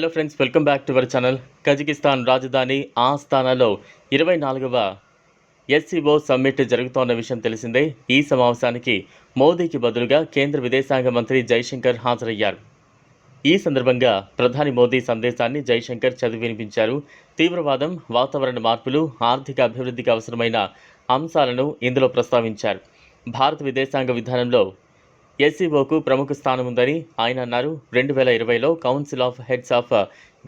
Hello friends welcome back to our channel Kazakhstan రాజధాని ఆస్థానాలో ఇరవై నాలుగవ ఎస్సీఓ సమ్మిట్ జరుగుతోన్న విషయం తెలిసిందే. ఈ సమావేశానికి మోదీకి బదులుగా కేంద్ర విదేశాంగ మంత్రి జైశంకర్ హాజరయ్యారు. ఈ సందర్భంగా ప్రధాని మోదీ సందేశాన్ని జైశంకర్ చదివి వినిపించారు. తీవ్రవాదం వాతావరణ మార్పులు ఆర్థిక అభివృద్ధికి అవసరమైన అంశాలను ఇందులో ప్రస్తావించారు. భారత విదేశాంగ విధానంలో ఎస్సీఓకు ప్రముఖ స్థానం ఉందని ఆయన అన్నారు. రెండు వేల ఇరవైలో council of heads of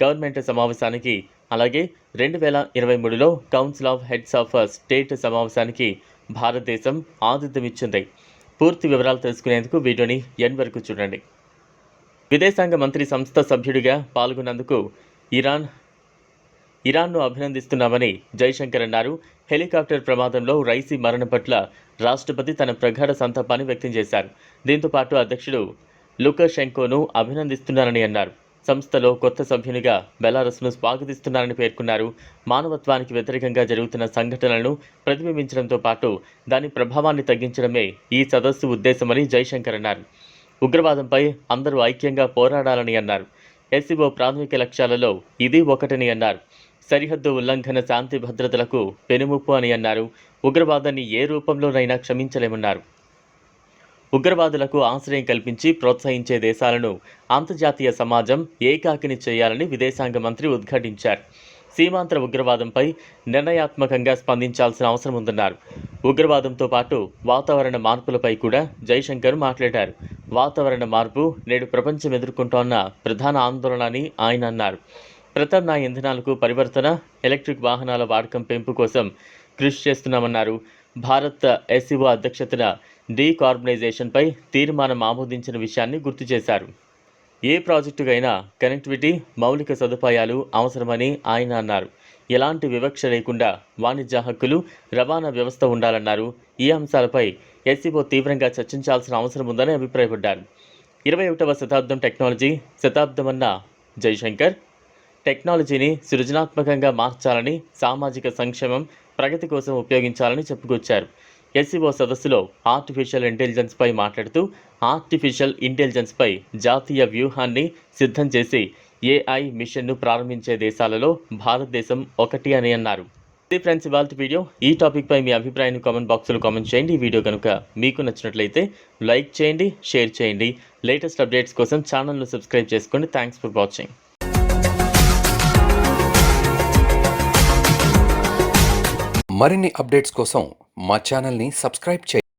government సమావేశానికి అలాగే రెండు వేల ఇరవై మూడులో council of heads of state సమావేశానికి భారతదేశం ఆతిథ్యం ఇచ్చింది. పూర్తి వివరాలు తెలుసుకునేందుకు వీడియోని ఎన్ వరకు చూడండి. విదేశాంగ మంత్రి సంస్థ సభ్యుడిగా పాల్గొన్నందుకు ఇరాన్ ఇరాన్ను అభినందిస్తున్నామని జైశంకర్ అన్నారు. హెలికాప్టర్ ప్రమాదంలో రైసీ మరణం పట్ల రాష్ట్రపతి తన ప్రగాఢ సంతాపాన్ని వ్యక్తం చేశారు. దీంతో పాటు అధ్యక్షుడు లుకషెంకోను అభినందిస్తున్నారని అన్నారు. సంస్థలో కొత్త సభ్యునిగా బెలారస్ను స్వాగతిస్తున్నారని పేర్కొన్నారు. మానవత్వానికి వ్యతిరేకంగా జరుగుతున్న సంఘటనలను ప్రతిబింబించడంతో పాటు దాని ప్రభావాన్ని తగ్గించడమే ఈ సదస్సు ఉద్దేశమని జైశంకర్ అన్నారు. ఉగ్రవాదంపై అందరూ ఐక్యంగా పోరాడాలని అన్నారు. ఎస్సీఓ ప్రాథమిక లక్ష్యాలలో ఇది ఒకటని అన్నారు. సరిహద్దు ఉల్లంఘన శాంతి భద్రతలకు పెనుముప్పు అని అన్నారు. ఉగ్రవాదాన్ని ఏ రూపంలోనైనా క్షమించలేమన్నారు. ఉగ్రవాదులకు ఆశ్రయం కల్పించి ప్రోత్సహించే దేశాలను అంతర్జాతీయ సమాజం ఏకాకిని చేయాలని విదేశాంగ మంత్రి ఉద్ఘాటించారు. సీమాంతర ఉగ్రవాదంపై నిర్ణయాత్మకంగా స్పందించాల్సిన అవసరం ఉందన్నారు. ఉగ్రవాదంతో పాటు వాతావరణ మార్పులపై కూడా జైశంకర్ మాట్లాడారు. వాతావరణ మార్పు నేడు ప్రపంచం ఎదుర్కొంటోన్న ప్రధాన ఆందోళన అని ఆయన అన్నారు. ప్రత్యామ్నాయ ఇంధనాలకు పరివర్తన ఎలక్ట్రిక్ వాహనాల వాడకం పెంపు కోసం కృషి చేస్తున్నామన్నారు. భారత్ ఎస్సీఓ అధ్యక్షతన డీకార్బనైజేషన్పై తీర్మానం ఆమోదించిన విషయాన్ని గుర్తు చేశారు. ఏ ప్రాజెక్టుకైనా కనెక్టివిటీ మౌలిక సదుపాయాలు అవసరమని ఆయన అన్నారు. ఎలాంటి వివక్ష లేకుండా వాణిజ్య హక్కులు రవాణా వ్యవస్థ ఉండాలన్నారు. ఈ అంశాలపై ఎస్సీఓ తీవ్రంగా చర్చించాల్సిన అవసరం ఉందని అభిప్రాయపడ్డారు. ఇరవై ఒకటవ శతాబ్దం టెక్నాలజీ శతాబ్దమన్న జైశంకర్ టెక్నాలజీని సృజనాత్మకంగా మార్చాలని సామాజిక సంక్షేమం ప్రగతి కోసం ఉపయోగించాలని చెప్పుకొచ్చారు. ఎస్సీఓ సదస్సులో ఆర్టిఫిషియల్ ఇంటెలిజెన్స్పై మాట్లాడుతూ ఆర్టిఫిషియల్ ఇంటెలిజెన్స్పై జాతీయ వ్యూహాన్ని సిద్ధం చేసి ఏఐ మిషన్ను ప్రారంభించే దేశాలలో భారతదేశం ఒకటి అని అన్నారు. ఇది ఫ్రెండ్స్ ఇవాళ వీడియో. ఈ టాపిక్పై మీ అభిప్రాయాన్ని కామెంట్ బాక్స్లో కామెంట్ చేయండి. ఈ వీడియో కనుక మీకు నచ్చినట్లయితే లైక్ చేయండి షేర్ చేయండి. లేటెస్ట్ అప్డేట్స్ కోసం ఛానల్ను సబ్స్క్రైబ్ చేసుకోండి. థ్యాంక్స్ ఫర్ వాచింగ్ మరిన్ని అప్డేట్స్ కోసం మా ఛానల్ని సబ్స్క్రైబ్ చేయండి.